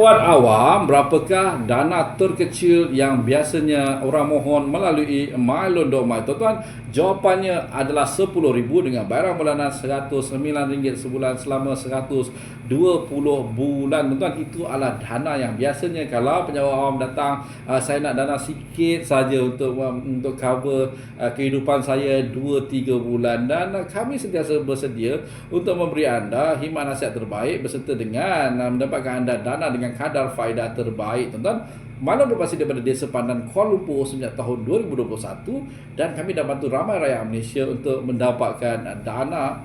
Kawan awam, berapakah dana terkecil yang biasanya orang mohon melalui MyLoan.my? Tuan-tuan, jawapannya adalah RM10,000 dengan bayaran bulanan RM109 sebulan selama 120 bulan. Tuan-tuan, itu adalah dana yang biasanya kalau penjawab awam datang, uh, saya nak dana sikit saja untuk um, untuk cover uh, kehidupan saya 2-3 bulan dan uh, kami sentiasa bersedia untuk memberi anda himat nasihat terbaik berserta dengan mendapatkan anda dana dengan kadar faedah terbaik tuan-tuan. Malam berpasti daripada Desa Pandan Kuala Lumpur sejak tahun 2021 dan kami dah bantu ramai rakyat Malaysia untuk mendapatkan dana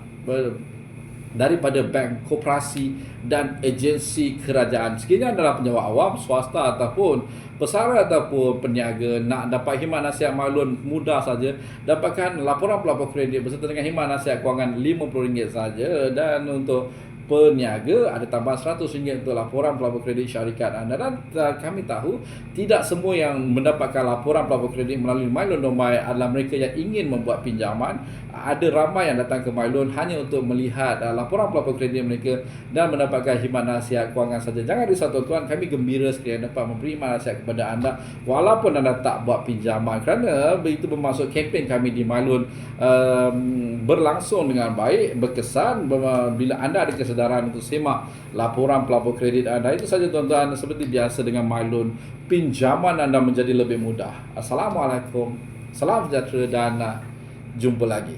daripada bank, koperasi dan agensi kerajaan. Sekiranya adalah penjawab awam, swasta ataupun pesara ataupun peniaga nak dapat himat nasihat maklun mudah saja. Dapatkan laporan pelapor kredit berserta dengan himat nasihat kewangan RM50 saja. Dan untuk peniaga ada tambahan RM100 untuk laporan pelapor kredit syarikat anda. Dan kami tahu tidak semua yang mendapatkan laporan pelapor kredit melalui MyLoan.my adalah mereka yang ingin membuat pinjaman. Ada ramai yang datang ke MyLoan hanya untuk melihat uh, laporan pelapor kredit mereka dan mendapatkan himat nasihat kewangan saja. Jangan risau tuan-tuan. Kami gembira sekali dapat memberi nasihat kepada anda walaupun anda tak buat pinjaman. Kerana begitu bermaksud kempen kami di MyLoan um, berlangsung dengan baik berkesan. Bila anda ada kesedaran kesedaran untuk semak laporan pelapor kredit anda. Itu saja tuan-tuan, seperti biasa dengan MyLoan, pinjaman anda menjadi lebih mudah. Assalamualaikum, salam sejahtera dan uh, jumpa lagi.